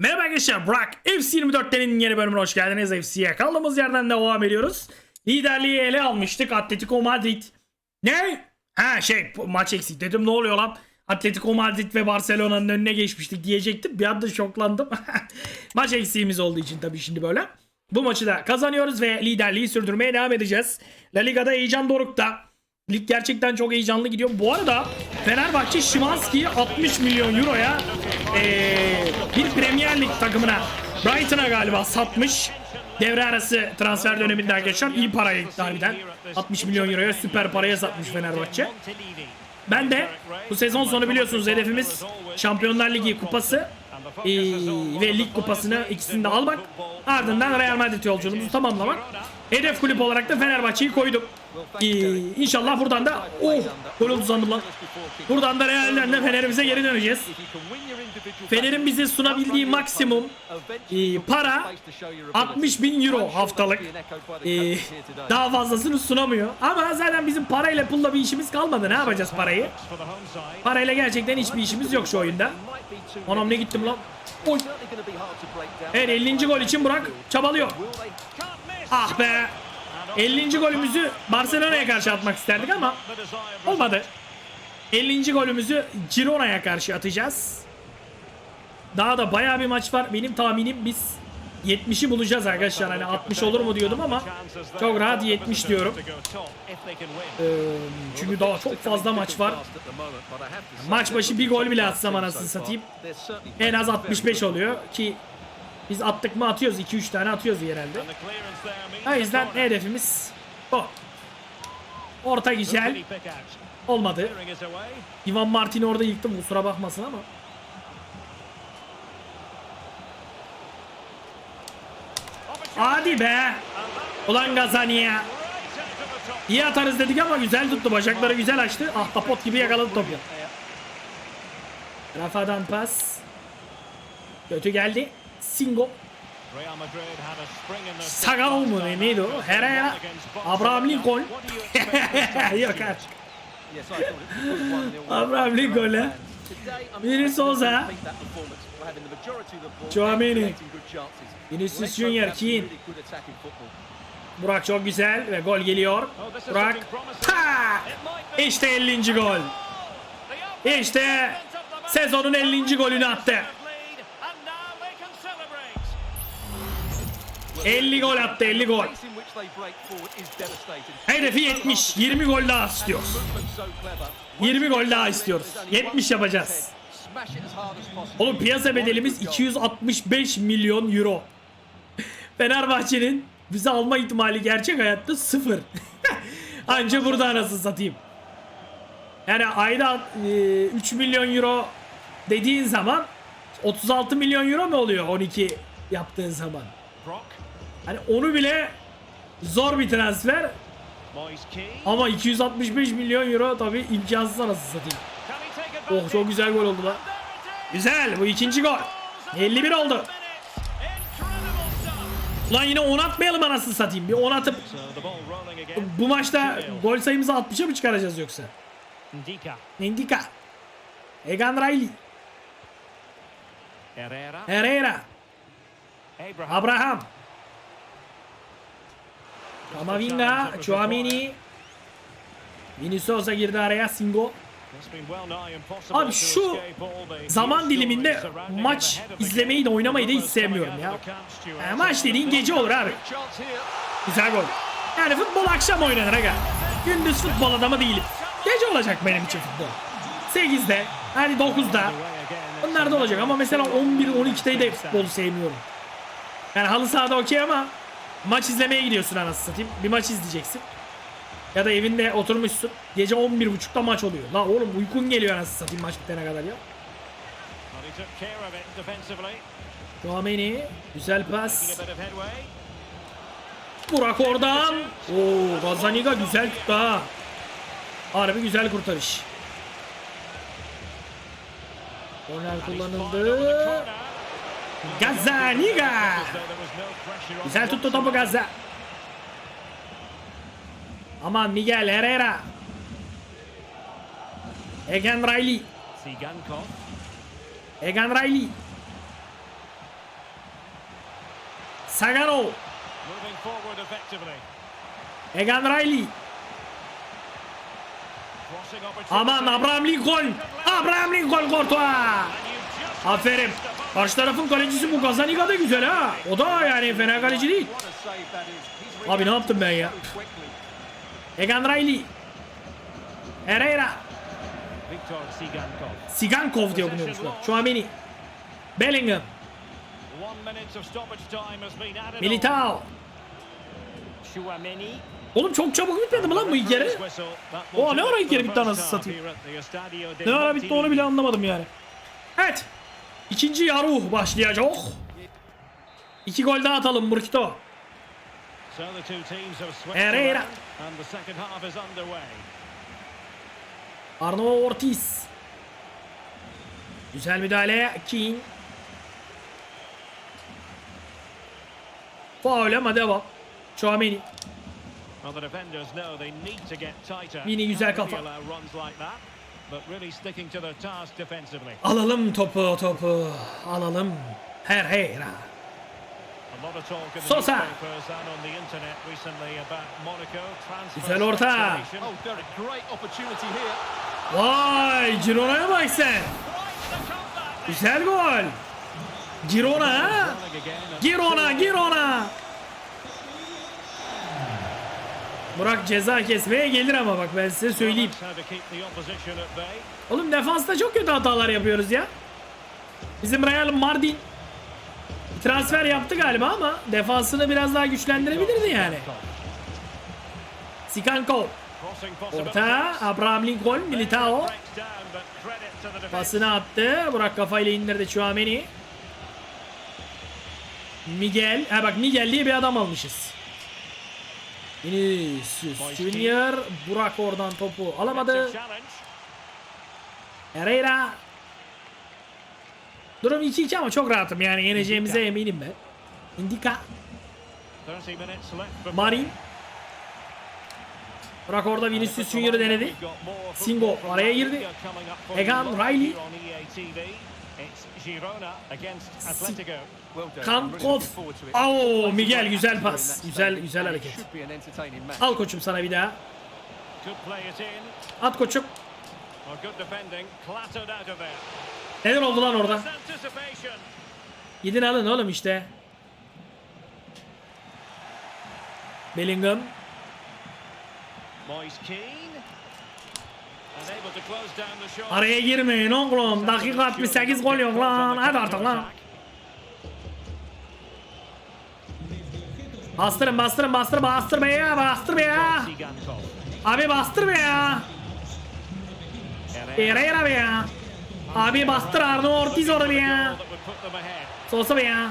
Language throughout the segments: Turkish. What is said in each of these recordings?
Merhaba arkadaşlar Burak FC24'lerin yeni bölümüne hoş geldiniz. FC'ye kaldığımız yerden devam ediyoruz. Liderliği ele almıştık Atletico Madrid. Ne? Ha şey maç eksik dedim ne oluyor lan? Atletico Madrid ve Barcelona'nın önüne geçmiştik diyecektim bir anda şoklandım. Maç eksiğimiz olduğu için tabii şimdi böyle. Bu maçı da kazanıyoruz ve liderliği sürdürmeye devam edeceğiz. La Liga'da heyecan dorukta Lig gerçekten çok heyecanlı gidiyor. Bu arada Fenerbahçe Şimanski'yi 60 milyon euroya eee, bir Premier Lig takımına Brighton'a galiba satmış. Devre arası transfer döneminde arkadaşlar iyi paraya gitti harbiden. 60 milyon euroya süper paraya satmış Fenerbahçe. Ben de bu sezon sonu biliyorsunuz hedefimiz Şampiyonlar Ligi kupası eee, ve lig kupasını ikisini de almak. Ardından Real Madrid yolculuğumuzu tamamlamak. Hedef kulüp olarak da Fenerbahçe'yi koydum. Ee, inşallah buradan da oh gol oldu sandım lan. Buradan da Real'den de Fener'imize geri döneceğiz. Fener'in bize sunabildiği maksimum e, para 60 bin euro haftalık. E, daha fazlasını sunamıyor. Ama zaten bizim parayla pulla bir işimiz kalmadı. Ne yapacağız parayı? Parayla gerçekten hiçbir işimiz yok şu oyunda. Anam ne gittim lan. Oy. Evet 50. gol için Burak çabalıyor. Ah be. 50. golümüzü Barcelona'ya karşı atmak isterdik ama olmadı. 50. golümüzü Girona'ya karşı atacağız. Daha da bayağı bir maç var. Benim tahminim biz 70'i bulacağız arkadaşlar. Hani 60 olur mu diyordum ama çok rahat 70 diyorum. Ee, çünkü daha çok fazla maç var. Maç başı bir gol bile atsam anasını satayım. En az 65 oluyor ki biz attık mı atıyoruz. 2-3 tane atıyoruz genelde. O yüzden hedefimiz bu. Orta güzel. Olmadı. Ivan Martin'i orada yıktım kusura bakmasın ama. Hadi be. Ulan Gazani'ye. İyi atarız dedik ama güzel tuttu. Bacakları güzel açtı. Ahtapot gibi yakaladı topu. Rafa'dan pas. Kötü geldi. Singo. Sagal mı ne neydi o? Herrera. Abraham Lincoln. Yok artık. Abraham Lincoln'e. Biri Souza. Chouameni. Vinicius Junior, Keane. Burak çok güzel ve gol geliyor. Burak. Ta! İşte 50. gol. İşte sezonun 50. golünü attı. 50 gol attı 50 gol. Hedefi 70. 20 gol daha istiyoruz. 20 gol daha istiyoruz. 70 yapacağız. Oğlum piyasa bedelimiz 265 milyon euro. Fenerbahçe'nin bizi alma ihtimali gerçek hayatta sıfır. Anca burada anasını satayım. Yani ayda e, 3 milyon euro dediğin zaman 36 milyon euro mu oluyor 12 yaptığın zaman? Hani onu bile zor bir transfer ama 265 milyon euro tabi imkansız anasını satayım. Oh çok güzel gol oldu lan. Güzel bu ikinci gol. 51 oldu. Ulan yine 10 atmayalım anasını satayım. Bir 10 atıp bu maçta gol sayımızı 60'a mı çıkaracağız yoksa? Indika. Egan Riley. Herrera. Abraham. Kamavinga. Chouamini. Vinicius'a girdi araya. Singo. Abi şu zaman diliminde maç izlemeyi de oynamayı da hiç sevmiyorum ya. Yani maç dediğin gece olur abi. Güzel gol. Yani futbol akşam oynanır aga. Gündüz futbol adamı değilim. Gece olacak benim için futbol. 8'de, hani 9'da. Bunlar da olacak ama mesela 11-12'de de futbolu sevmiyorum. Yani halı sahada okey ama maç izlemeye gidiyorsun anasını satayım. Bir maç izleyeceksin. Ya da evinde oturmuşsun. Gece 11.30'da maç oluyor. La oğlum uykun geliyor anasını satayım maç bitene kadar ya. Chouameni. Güzel pas. Burak oradan. Oo Gazaniga güzel tuttu ha. Harbi güzel kurtarış. Korner kullanıldı. Gazaniga. Güzel tuttu topu Gaza. Aman Miguel Herrera. Egan Riley. Egan Riley. Sagano. Egan Riley. Aman Abraham Lincoln. Abraham Lincoln Courtois. Aferin. Karşı tarafın kalecisi bu Gazaniga da güzel ha. O da yani fena kaleci değil. Abi ne yaptım ben ya? Egan Riley. Herrera. Sigankov. Diye okunuyormuşlar. Chouameni. Bellingham. Militao. Oğlum çok çabuk bitmedi mi lan bu ilk yarı? O ne ara ilk yarı bitti anasını satayım. Ne ara bitti onu bile anlamadım yani. Evet. İkinci yarı başlayacak. İki gol daha atalım Burkito. Herrera. Arno Ortiz. Güzel müdahale. Keane. Faul ama devam. Chouameni. Well, the defenders know they need to get tighter. Yine güzel kafa. Alalım topu topu. Alalım. Herrera. Sosa. Güzel orta. Oh. Vay Girona'ya bak sen. Güzel gol. Girona Girona Girona. Burak ceza kesmeye gelir ama bak ben size söyleyeyim. Oğlum defansta çok kötü hatalar yapıyoruz ya. Bizim Real Mardin transfer yaptı galiba ama defansını biraz daha güçlendirebilirdi yani. Sikanko orta Abraham Lincoln Militao pasını attı. Burak kafayla indirdi Chouameni. Miguel. Ha bak Miguel diye bir adam almışız. Vinicius Junior. Burak oradan topu alamadı. Herrera. Durum 2-2 ama çok rahatım yani yeneceğimize eminim ben. Indika. 30 minutes left for Marin. Burak orada Vinicius Junior'ı denedi. Singo araya girdi. Egan Riley. İt. Oo, Miguel güzel pas. Güzel güzel hareket. Al koçum sana bir daha. At koçum. Neler oldu lan orada? Gidin alın oğlum işte. Bellingham. Moise Keane. Araya girmeyin oğlum. Dakika 68 gol yok lan. Hadi artık lan. Bastırın bastırın bastır bastır be ya bastır be ya. Abi bastır be ya. Herrera. Be ya. Abi bastır Arno Ortiz orada be ya. Sosa be ya.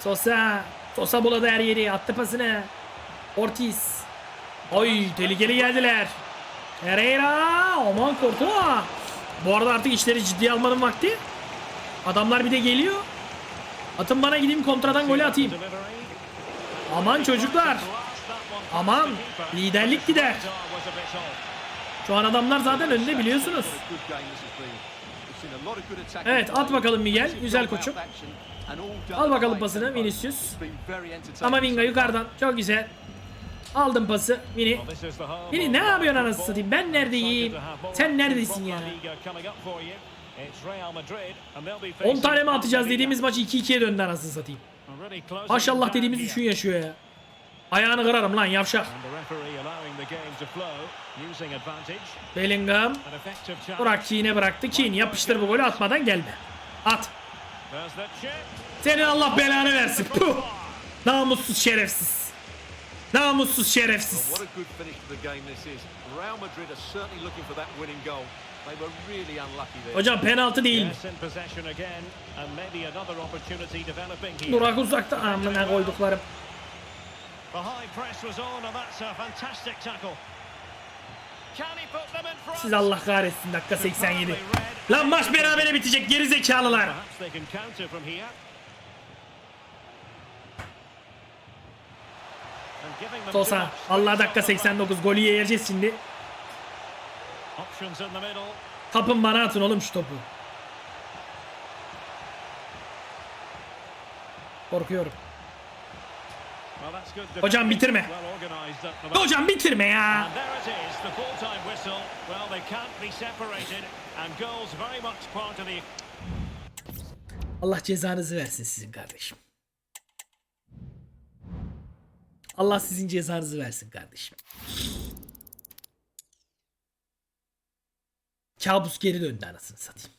Sosa. Sosa buladı her yeri. Attı pasını. Ortiz. Oy tehlikeli geldiler. Herrera. Aman Courtois. Bu arada artık işleri ciddiye almanın vakti. Adamlar bir de geliyor. Atın bana gideyim kontradan golü atayım. Aman çocuklar. Aman liderlik gider. Şu an adamlar zaten önde biliyorsunuz. Evet at bakalım Miguel. Güzel koçum. Al bakalım pasını. Vinicius. Ama Vinga yukarıdan. Çok güzel. Aldım pası. Vini of ne yapıyorsun anasını satayım? Ben neredeyim? Sen neredesin ya? La Liga coming up for you. It's Real Madrid, and they'll be 10 facing tane mi atacağız dediğimiz maç 2-2'ye döndü anasını satayım. Maşallah dediğimiz here. üçün yaşıyor ya. Ayağını kırarım lan yavşak. Bellingham. Burak Keane'e bıraktı. Keane yapıştır bu golü atmadan gelme. At. Senin Allah belanı versin. Puh. Namussuz şerefsiz. Namussuz şerefsiz. Hocam penaltı değil. Burak uzakta. Amına koyduklarım. Siz Allah kahretsin dakika 87. Perfectly read. Lan maç berabere bitecek geri zekalılar. Sosa. Allah dakika 89 golü yiyeceğiz şimdi. Kapın bana atın oğlum şu topu. Korkuyorum. Hocam bitirme. Hocam bitirme ya. Allah cezanızı versin sizin kardeşim. Allah sizin cezanızı versin kardeşim. Kabus geri döndü anasını satayım.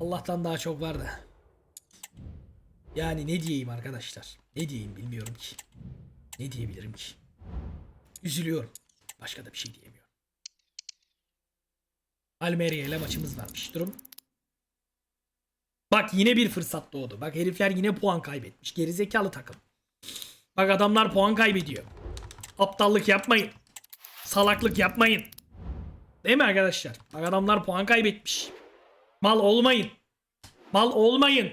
Allah'tan daha çok var da. Yani ne diyeyim arkadaşlar? Ne diyeyim bilmiyorum ki. Ne diyebilirim ki? Üzülüyorum. Başka da bir şey diyemiyorum. Almeria ile maçımız varmış. Durum. Bak yine bir fırsat doğdu. Bak herifler yine puan kaybetmiş. Gerizekalı takım. Bak adamlar puan kaybediyor. Aptallık yapmayın. Salaklık yapmayın. Değil mi arkadaşlar? Bak adamlar puan kaybetmiş. Mal olmayın. Mal olmayın.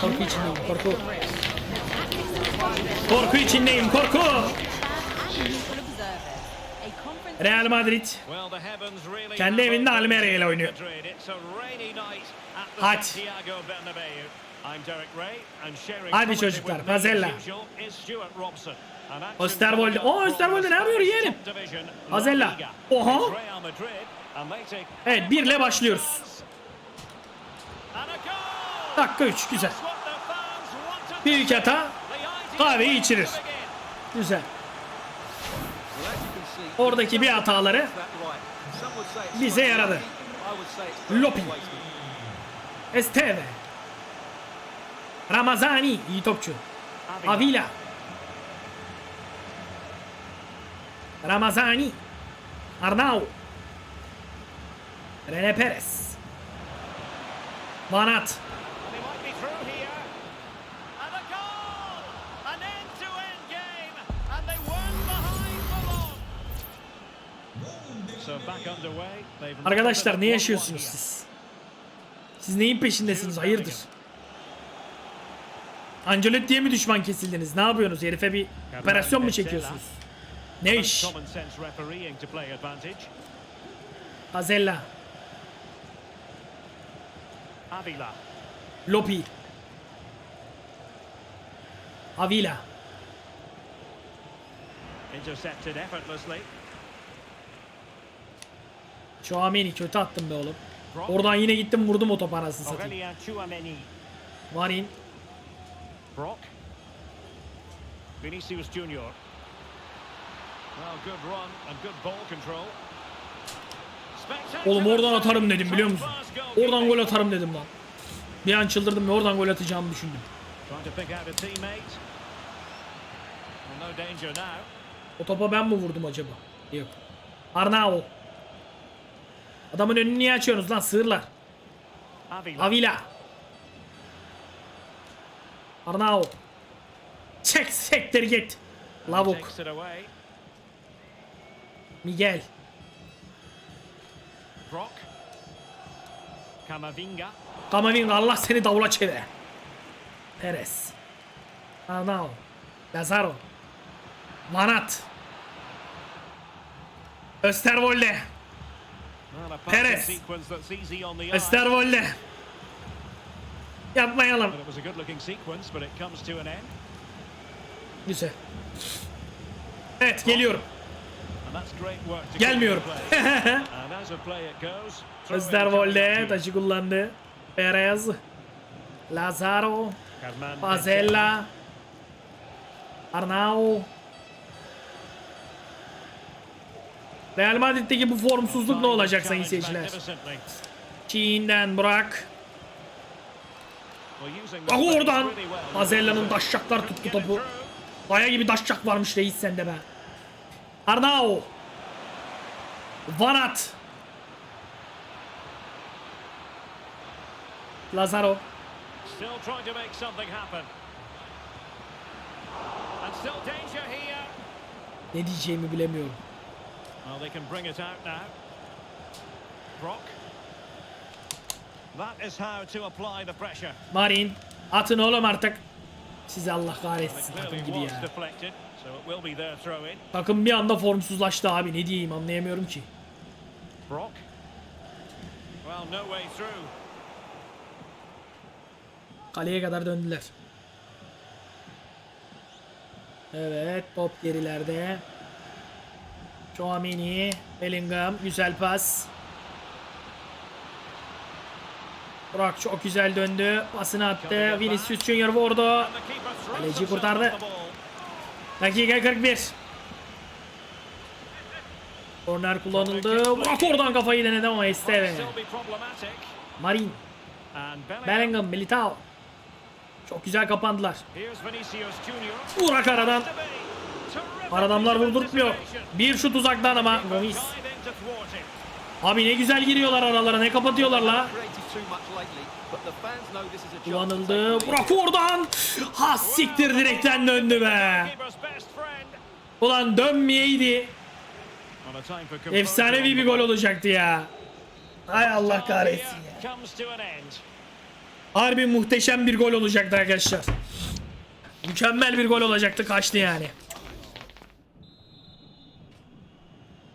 Korku içindeyim korku. Korku içindeyim korku. Real Madrid Kendi evinde Almeria ile oynuyor. Hadi. Hadi çocuklar, Pazella. And action Osterwolde. ne yapıyor yeğenim? Pazella. Oha. Evet birle başlıyoruz. Dakika 3 güzel. Büyük hata kahveyi içirir. Güzel. Oradaki bir hataları bize yaradı. Lopi. Esteve. Ramazani iyi topçu. Avila. Ramazani. Arnau. Rene Perez. Vanat. Arkadaşlar ne yaşıyorsunuz 1-1 here. siz? Siz neyin peşindesiniz? Hayırdır? Ancelotti'ye mi düşman kesildiniz? Ne yapıyorsunuz? Herife bir operasyon mu çekiyorsunuz? Ne iş? Azella. Avila. Lopi. Avila. Intercepted effortlessly. Chouameni kötü attım be oğlum. Oradan yine gittim vurdum o topu anasını satayım. Marin. Brock. Vinicius Junior. Well, good run and good ball control. Spectacular Oğlum oradan atarım dedim biliyor musun? Top. Oradan gol atarım dedim lan. Bir an çıldırdım ve oradan gol atacağımı düşündüm. O topa ben mi vurdum acaba? Yok. Arnao. Adamın önünü niye açıyorsunuz lan sığırlar? Avila. Arnao. Çek sektir git. Lavuk. Miguel. Brock. Camavinga. Kamavinga Allah seni davula çevir. Perez. Arnao. Lazaro. Vanat. Österwolde. Perez. eye. Österwolde. Yapmayalım. But it was a good-looking sequence, but it comes to an end. Güzel. Evet geliyorum. Gelmiyorum. Österwolde taşı kullandı. Perez. Lazaro. Pazella. Arnau. Real Madrid'deki bu formsuzluk ne olacak sayın seyirciler? Çiğinden Burak. Bak oradan. Pazella'nın daşşaklar tuttu topu. Daya gibi daşşak varmış reis sende be. Arnau. Vanat. Lazaro. Still trying to make something happen. And still danger here. Ne diyeceğimi bilemiyorum. Well, they can bring it out now. Brock. That is how to apply the pressure. Marin. Atın oğlum artık. Sizi Allah kahretsin takım gibi ya. Takım bir anda formsuzlaştı abi ne diyeyim anlayamıyorum ki. Brock. Well, no way through. Kaleye kadar döndüler. Evet top gerilerde. Chouamini, Bellingham güzel pas. Burak çok güzel döndü. Pasını attı. Vinicius Junior vurdu. Kaleci kurtardı. Dakika 41. Korner kullanıldı. Burak oradan kafayı denedi ama Esteve. Marin, Bellingham. Militao. Çok güzel kapandılar. Burak aradan. To be. Terrific Adamlar piece of vurdurtmuyor. Bir şut uzaktan ama Gomis. Abi ne güzel giriyorlar aralara ne kapatıyorlar la. Kullanıldı. Burak oradan. Ha siktir direkten döndü be. Ulan dönmeyeydi. Efsanevi bir gol olacaktı ya. Hay Allah kahretsin ya. Harbi muhteşem bir gol olacaktı arkadaşlar. Mükemmel bir gol olacaktı kaçtı yani.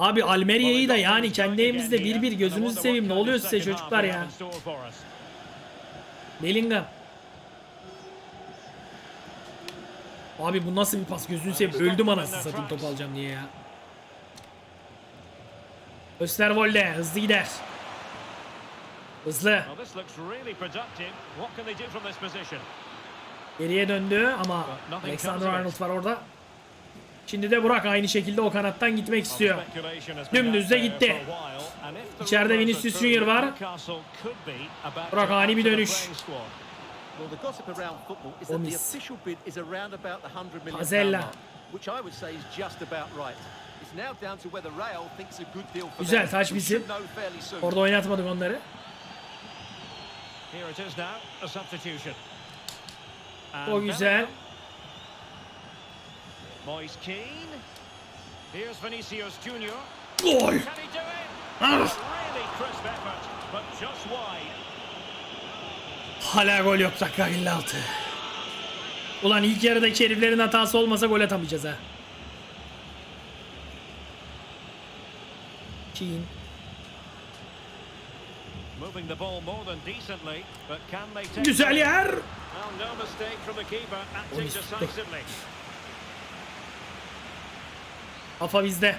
Abi Almeria'yı da yani kendi evimizde bir bir gözünüzü seveyim ne oluyor size çocuklar ya. Bellingham. Abi bu nasıl bir pas gözünü seveyim öldüm anasını satayım top alacağım diye ya. Österwolde hızlı gider. Hızlı. Geriye döndü ama Alexander Arnold var orada. Şimdi de Burak aynı şekilde o kanattan gitmek istiyor. Dümdüz de gitti. İçeride Vinicius Junior var. Burak ani bir dönüş. Well, the gossip around football is that the Gomis. official bid is around about the 100 million Pazella. Güzel, taç bizim. Orada oynatmadık onları. O güzel. Moise Keane. Here's Vinicius Junior. Gol. Can he do it? Ah! Really crisp effort, but just wide. Hala gol yok dakika 56. Ulan ilk yarıdaki heriflerin hatası olmasa gol atamayacağız ha. Keane. Moving the ball more than decently, but can they take Güzel yer. Well, no mistake from the keeper, acting decisively. Kafa bizde.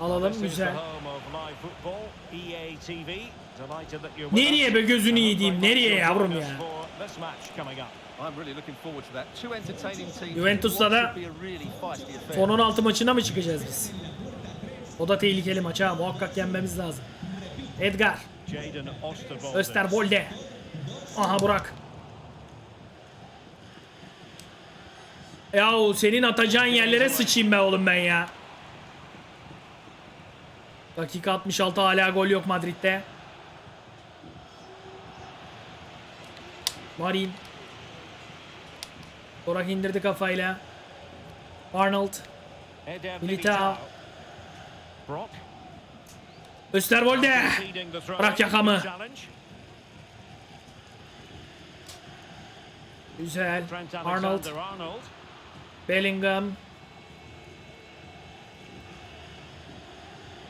Alalım güzel. with Nereye be gözünü yediğim, nereye yavrum ya? What da. Son 16 maçına mı çıkacağız biz? O da tehlikeli maç ha. Muhakkak yenmemiz lazım. Edgar. Österbolde. Aha Burak. Yahu senin atacağın yerlere sıçayım be oğlum ben ya. Dakika 66 hala gol yok Madrid'de. Marin. Burak indirdi kafayla. Arnold. Militao. Throw. Bırak yakamı. Güzel. Arnold. Bellingham.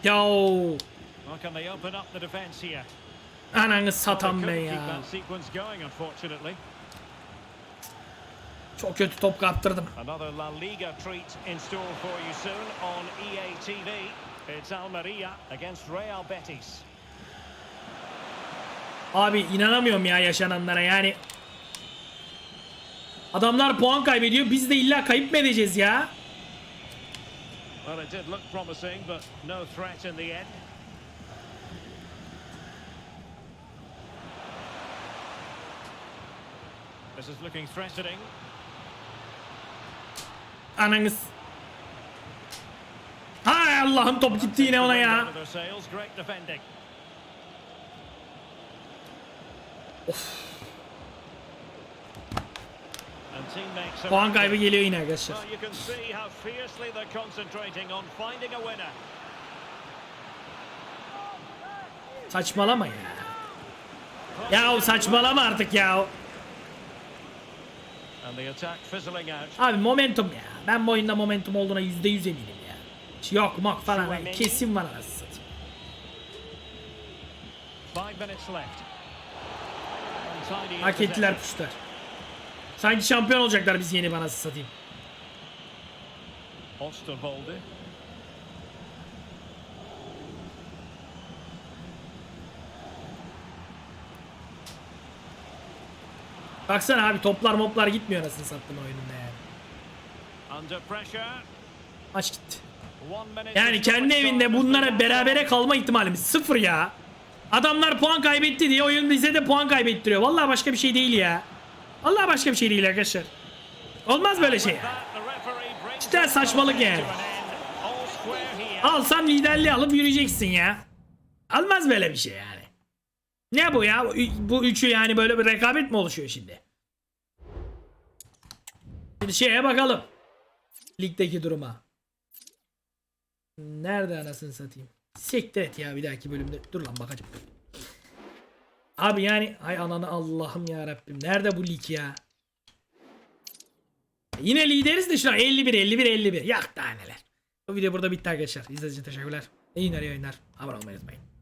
Yo. Well, can they open up the defence here? Ananı satan keep ya. going. Çok kötü top kaptırdım. Another La Liga treat in store for you soon on EA TV. It's Almeria against Real Betis. Abi inanamıyorum ya yaşananlara yani. Adamlar puan kaybediyor. Biz de illa kayıp mı edeceğiz ya? This is looking threatening. Ananız. Hay Allah'ım top gitti yine ona ya. Puan kaybı geliyor yine arkadaşlar. Saçmalama ya. Ya saçmalama artık ya. Abi momentum ya. Ben bu oyunda momentum olduğuna yüzde yüz eminim ya. Hiç Yok mok falan. Kesin var anasını Hak ettiler possession. Sanki şampiyon olacaklar biz yeni bana satayım. Osterwolde. Baksana abi toplar moplar gitmiyor anasını sattım oyununda yani. Under pressure. Maç gitti. Yani kendi evinde bunlara berabere kalma ihtimalimiz sıfır ya. Adamlar puan kaybetti diye oyun bize de puan kaybettiriyor. Vallahi başka bir şey değil ya. Vallahi başka bir şey değil arkadaşlar. Olmaz böyle şey. The saçmalık yani. to an end. All square here. Alsam liderliği alıp yürüyeceksin ya. Almaz böyle bir şey yani. Ne bu ya? Bu üçü yani böyle bir rekabet mi oluşuyor şimdi? Bir şeye bakalım. Ligdeki duruma. Nerede anasını satayım? Siktir et ya bir dahaki bölümde. Dur lan bakacağım. Abi yani ay ananı Allah'ım ya Rabbim. Nerede bu lig ya? Yine lideriz de şuna 51 51 51. Yak daha neler. Bu video burada bitti arkadaşlar. İzlediğiniz için teşekkürler. İyi günler iyi oyunlar. Abone olmayı unutmayın.